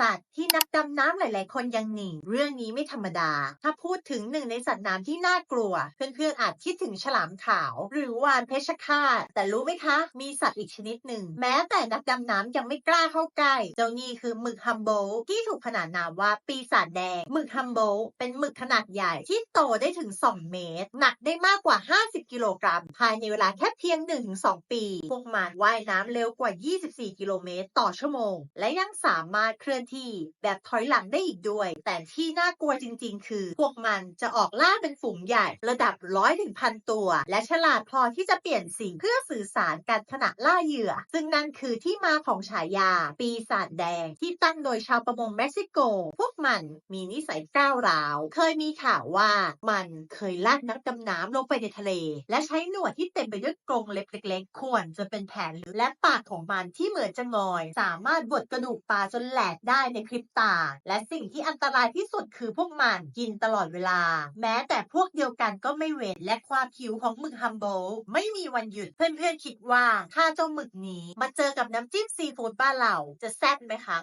สัตว์ที่นักดำน้ำหลาย ๆ คนยังหนีเรื่องนี้ไม่ธรรมดา ถ้าพูดถึงหนึ่งในสัตว์น้ำที่น่ากลัว เพื่อน ๆ อาจคิดถึงฉลามขาว หรือวาฬเพชฌฆาต แต่รู้ไหมคะ มีสัตว์อีกชนิดหนึ่ง แม้แต่นักดำน้ำยังไม่กล้าเข้าใกล้ เจ้านี่คือหมึกฮัมโบลที่ถูกขนานนามว่าปีศาจแดง หมึกฮัมโบลเป็นหมึกขนาดใหญ่ที่โตได้ถึง 2 เมตร หนักได้มากกว่า 50 กิโลกรัม ภายในเวลาแค่เพียง 1-2 ปี พวกมันว่ายน้ำเร็วกว่า 24 กิโลเมตร ต่อชั่วโมง และยังสามารถเคลื่อนที่แบบถอยหลังได้อีกด้วย แต่ที่น่ากลัวจริง ๆ คือ พวกมันจะออกล่าเป็นฝูงใหญ่ระดับร้อยถึงพันตัว และฉลาดพอที่จะเปลี่ยนสีเพื่อสื่อสารกันขณะล่าเหยื่อ ซึ่งนั่นคือที่มาของฉายา ปีศาจแดง ที่ตั้งโดยชาวประมงเม็กซิโก พวกมันมีนิสัยก้าวร้าว เคยมีข่าวว่ามันเคยลากนักดำน้ำลงไปในทะเล และใช้หนวดที่เต็มไปด้วยกรงเล็บเล็กๆข่วนจนเป็นแผลและปากของมันที่เหมือนจะงอย สามารถบดกระดูกปลาจนแหลกได้ในพริบตา และสิ่งที่อันตรายที่สุดคือพวกมันกินตลอดเวลา แม้แต่พวกเดียวกันก็ไม่เว้นและความคิวของหมึกฮัมโบลไม่มีวันหยุดเพื่อนๆคิดว่าถ้าเจ้าหมึกนี้มาเจอกับน้ำจิ้มซีฟู้ดบ้านเราจะแซ่บไหมคะ